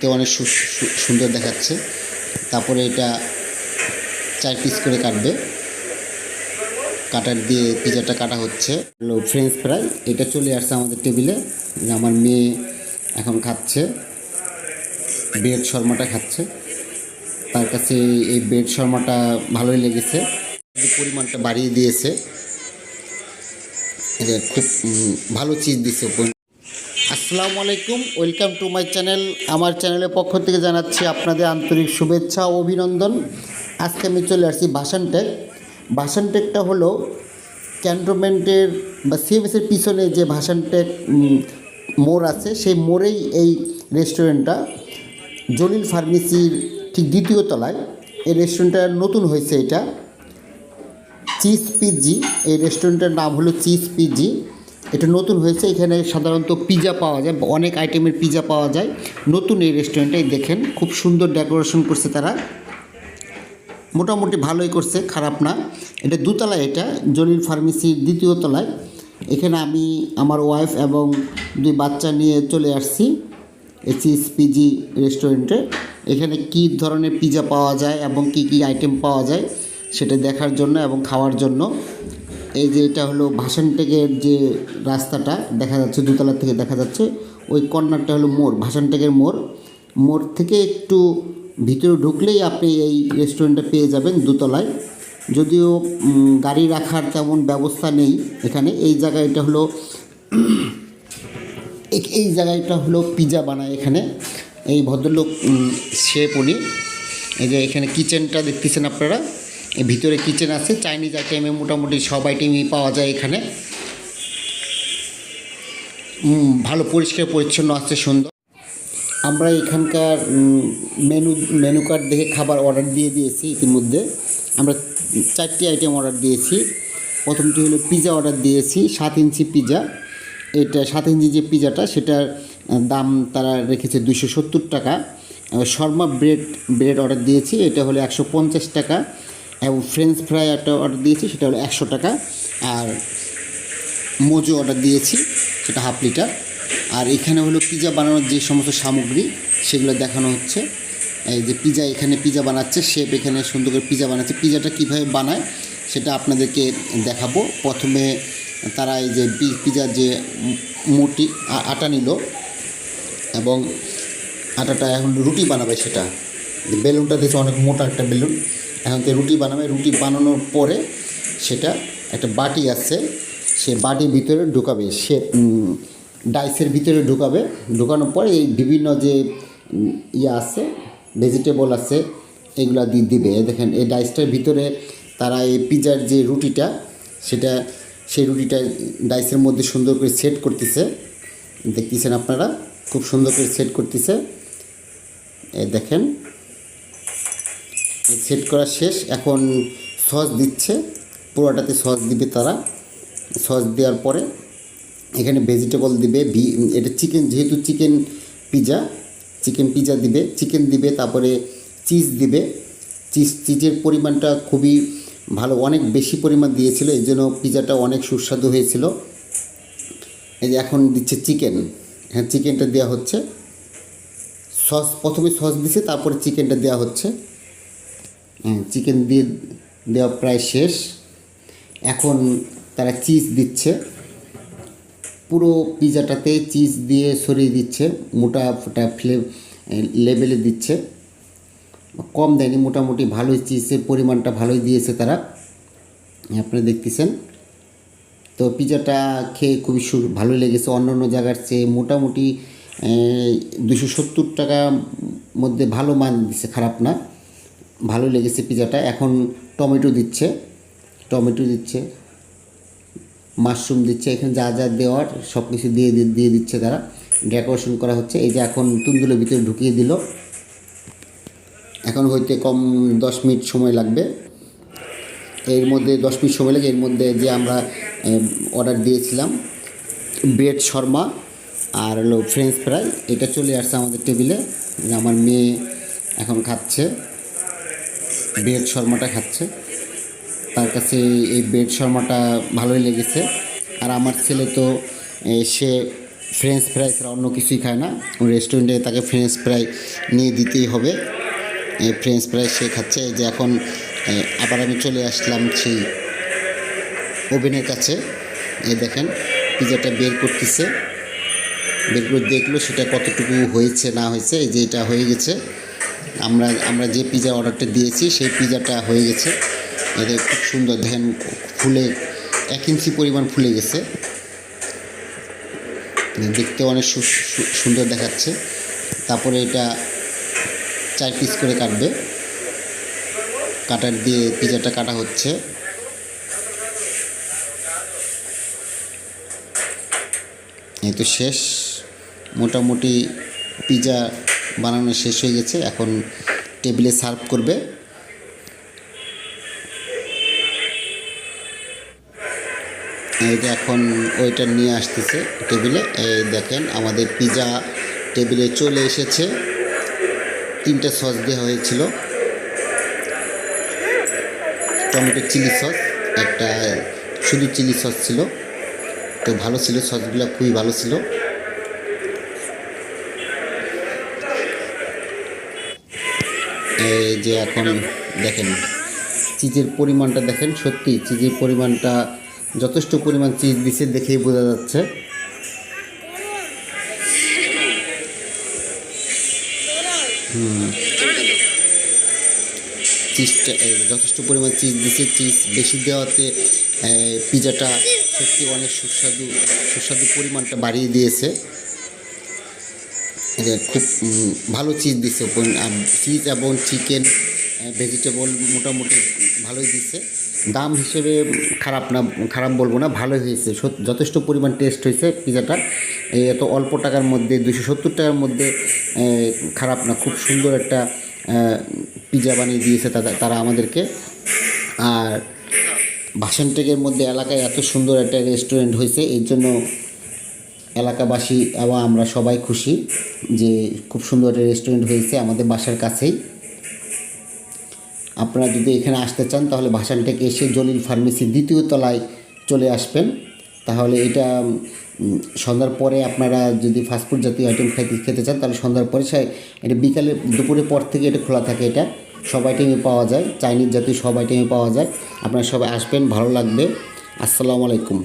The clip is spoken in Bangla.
দেখতে অনেক সুন্দর দেখাচ্ছে। তারপরে এটা চার পিস করে কাটবে। কাটার দিয়ে পিজাটা কাটা হচ্ছে। হলো ফ্রেঞ্চ ফ্রাই এটা চলে আসছে আমাদের টেবিলে আমার মেয়ে এখন খাচ্ছে। ব্রেড শর্মাটা খাচ্ছে। তার কাছে এই ব্রেড শর্মাটা ভালোই লেগেছে। পরিমাণটা বাড়িয়ে দিয়েছে। খুব ভালো চিজ দিচ্ছে আসসালামু আলাইকুম ওয়েলকাম টু মাই চ্যানেল। আমার চ্যানেলের পক্ষ থেকে জানাচ্ছি আপনাদের আন্তরিক শুভেচ্ছা ও অভিনন্দন। আজকে আমি চলে আসছি ভাসানটেক ভাসানটেকটা হলো ক্যান্টনমেন্টের বা সিএমএসের পিছনে যে ভাসানটেক উম, মোড় আছে সেই মোড়েই এই রেস্টুরেন্টটা জলিল ফার্মেসির ঠিক দ্বিতীয় তলায়। এই রেস্টুরেন্টটা নতুন হয়েছে এটা। চিজ পিজি এই রেস্টুরেন্টের নাম হলো চিজ পিজি। এটা নতুন হয়েছে, এখানে সাধারণত পিজা পাওয়া যায়, অনেক আইটেমের পিজা পাওয়া যায়। নতুন এই রেস্টুরেন্টে দেখেন, খুব সুন্দর ডেকোরেশন করছে তারা। মোটামুটি ভালোই করছে, খারাপ না। এটা দুতলায় এটা, জলিল ফার্মেসির দ্বিতীয় তলায়। এখানে আমি আমার ওয়াইফ এবং দুই বাচ্চা নিয়ে চলে আসছি চিজ পিজি রেস্টুরেন্টে এখানে কী ধরনের পিজা পাওয়া যায় এবং কি কি আইটেম পাওয়া যায়, সেটা দেখার জন্য এবং খাওয়ার জন্য। এই যে এটা হলো ভাসানটেকের যে রাস্তাটা দেখা যাচ্ছে, দুতলা থেকে দেখা যাচ্ছে, ওই কর্নারটা হলো মোড় ভাসানটেকের মোড়। মোড় থেকে একটু ভিতরে ঢুকলেই আপনি এই রেস্টুরেন্টটা পেয়ে যাবেন দুতলায়। যদিও গাড়ি রাখার তেমন ব্যবস্থা নেই এখানে। এই জায়গাটা হলো, এই- জায়গাটা হলো পিজা বানায় এখানে। এই ভদ্রলোক শেফ উনি। এই যে এখানে কিচেনটা দেখতেছেন আপনারা। ভিতরে কিচেন আছে চাইনিজ আইটেমে মোটামুটি সব আইটেমই পাওয়া যায় এখানে। ভালো পরিষ্কার, পরিচ্ছন্ন আছে সুন্দর। আমরা এখানকার মেনু মেনু কার্ড দেখে খাবার অর্ডার দিয়ে দিয়েছি ইতিমধ্যে। আমরা চারটি আইটেম অর্ডার দিয়েছি। প্রথমটি হলো পিজা অর্ডার দিয়েছি, সাত ইঞ্চি পিজা এটা সাত ইঞ্চি যে পিজাটা সেটার দাম তারা রেখেছে দুশো সত্তর টাকা। শর্মা ব্রেড ব্রেড অর্ডার দিয়েছি, এটা হলো একশো পঞ্চাশ টাকা। এবং ফ্রেঞ্চ ফ্রাই একটা অর্ডার দিয়েছি, সেটা হলো একশো টাকা। আর মোজো অর্ডার দিয়েছি, সেটা হাফ লিটার আর এখানে হলো পিজা বানানোর যে সমস্ত সামগ্রী, সেগুলো দেখানো হচ্ছে। এই যে পিজা এখানে পিজা বানাচ্ছে শেফ এখানে সুন্দর করে পিজা বানাচ্ছে। পিজাটা কীভাবে বানায়, সেটা আপনাদেরকে দেখাবো। প্রথমে তারা এই যে পিজার যে মুটি আটা নিল, এবং আটাটা এখন রুটি বানাবে সেটা। বেলুনটা দেখছি, অনেক মোটা একটা বেলুন। এখন রুটি বানাবে, রুটি বানানোর পরে সেটা একটা বাটি আছে, সে বাটির ভিতরে ঢুকাবে, সে ডাইসের ভিতরে ঢুকাবে, ঢুকানোর পরে এই বিভিন্ন যে ইয়ে আছে ভেজিটেবল আছে, এগুলা দিয়ে দিবে। দেখেন, এই ডাইসটার ভিতরে তারা এই পিজার যে রুটিটা, সেটা, সেই রুটিটা ডাইসের মধ্যে সুন্দর করে সেট করতেছে। দেখতেছেন আপনারা? খুব সুন্দর করে সেট করতেছে। দেখেন সেট করা শেষ। এখন সস দিচ্ছে। পুরোটাতে সস দিবে তারা। সস দেওয়ার পরে এখানে ভেজিটেবল দিবে, ভি এটা চিকেন যেহেতু চিকেন পিজা চিকেন পিজা দিবে চিকেন দিবে, তারপরে চিজ দিবে। চিজ চিজের পরিমাণটা খুবই ভালো, অনেক বেশি পরিমাণ দিয়েছিল এই জন্য পিজাটা অনেক সুস্বাদু হয়েছিল। এই যে এখন দিচ্ছে চিকেন হ্যাঁ চিকেনটা দেওয়া হচ্ছে। সস, প্রথমে সস দিছে, তারপরে চিকেনটা দেওয়া হচ্ছে। চিকেন দিয়ে দেওয়া প্রায় শেষ। এখন তারা চিজ দিচ্ছে। পুরো পিজাটাতে চিজ দিয়ে সরিয়ে দিচ্ছে। মোটা ফোটা ফ্লে লেভেলে দিচ্ছে। কম দেয়নি, মোটামুটি ভালোই চিজের পরিমাণটা ভালোই দিয়েছে তারা। আপনারা দেখতেছেন। তো পিজাটা খেয়ে খুবই সু ভালো লেগেছে। অন্য অন্য জায়গার চেয়ে মোটামুটি দুশো সত্তর টাকার মধ্যে ভালো মান দিচ্ছে, খারাপ না। ভালো লেগেছে পিজাটা। এখন টমেটো দিচ্ছে টমেটো দিচ্ছে, মাশরুম দিচ্ছে, এখানে যা যা দেওয়ার সব কিছু দিয়ে দিয়ে- দিচ্ছে তারা। ডেকোরেশন করা হচ্ছে, এই যে এখন তুন্দুলের ভিতরে ঢুকিয়ে দিল। এখন হইতে কম দশ মিনিট সময় লাগবে। এর মধ্যে দশ মিনিট সময় লাগে, এর মধ্যে যে আমরা অর্ডার দিয়েছিলাম, ব্রেড শর্মা আর হলো ফ্রেঞ্চ ফ্রাই, এটা চলে আসছে আমাদের টেবিলে। আমার মেয়ে এখন খাচ্ছে। ব্রেড শর্মাটা খাচ্ছে। তার কাছে এই ব্রেড শর্মাটা ভালোই লেগেছে। আর আমার ছেলে তো সে ফ্রেঞ্চ ফ্রাই ছাড়া অন্য কিছুই খায় না। রেস্টুরেন্টে তাকে ফ্রেঞ্চ ফ্রাই নিয়ে দিতেই হবে। ফ্রেঞ্চ ফ্রাই সে খাচ্ছে। যে এখন আবার আমি চলে আসলাম সেই ওভেনের কাছে। এই দেখেন পিজাটা বের করতেছে। বের করে দেখল সেটা কতটুকু হয়েছে, না হয়েছে। এই যে এটা হয়ে গেছে। আমরা আমরা যে পিজা অর্ডারটা দিয়েছি, সেই পিজাটা হয়ে গেছে। এটা খুব সুন্দর দেখেন ফুলে, এক ইঞ্চি পরিমাণ ফুলে গেছে। দেখতে অনেক সুন্দর দেখাচ্ছে। তারপরে এটা চার পিস করে কাটবে। কাটার দিয়ে পিজাটা কাটা হচ্ছে। এই তো শেষ। মোটামুটি পিজা বানানো শেষ হয়ে গেছে। এখন টেবিলে সার্ভ করবে। যে এখন ওইটা নিয়ে আসতেছে টেবিলে। এই দেখেন আমাদের পিজা টেবিলে চলে এসেছে। তিনটা সস দেওয়া হয়েছিল। টমেটো চিলি সস, একটা শুধু চিলি সস ছিল। তো ভালো ছিল, সসগুলো খুবই ভালো ছিল। এই যে এখন দেখেন, চিজের পরিমাণটা দেখেন, সত্যি চিজের পরিমাণটা যথেষ্ট পরিমাণ চিজ দিছে দেখেই বোঝা যাচ্ছে। চিজটা যথেষ্ট পরিমাণ চিজ দিছে, চিজ বেশি দেওয়াতে পিজাটা সত্যি অনেক সুস্বাদু সুস্বাদু পরিমাণটা বাড়িয়ে দিয়েছে। খুব ভালো চিজ দিছে। চিজ এবং চিকেন ভেজিটেবল মোটামুটি ভালোই দিচ্ছে দাম হিসেবে খারাপ না, খারাপ বলব না, ভালোই হয়েছে। যথেষ্ট পরিমাণ টেস্ট হয়েছে পিজাটা এত অল্প টাকার মধ্যে দুশো সত্তর টাকার মধ্যে খারাপ না। খুব সুন্দর একটা পিজা বানিয়ে দিয়েছে তারা তারা আমাদেরকে। আর ভাসানটেকের মধ্যে এলাকায় এত সুন্দর একটা রেস্টুরেন্ট হয়েছে, এর জন্য এলাকাবাসী এবং আমরা সবাই খুশি যে খুব সুন্দর একটা রেস্টুরেন্ট হয়েছে আমাদের বাসার কাছেই। আপনারা যদি এখানে আসতে চান, তাহলে ভাসানটেক এসে জলিল ফার্মেসির দ্বিতীয় তলায় চলে আসবেন। তাহলে এটা সন্ধ্যার পরে আপনারা যদি ফাস্টফুড জাতীয় আইটেম খেতে খেতে চান, তাহলে সন্ধ্যার পরে সে এটা বিকালে দুপুরের পর থেকে এটা খোলা থাকে এটা। সব আইটেমই পাওয়া যায়। চাইনিজ জাতীয় সব আইটেমই পাওয়া যায়। আপনারা সবাই আসবেন, ভালো লাগবে। আসসালামু আলাইকুম।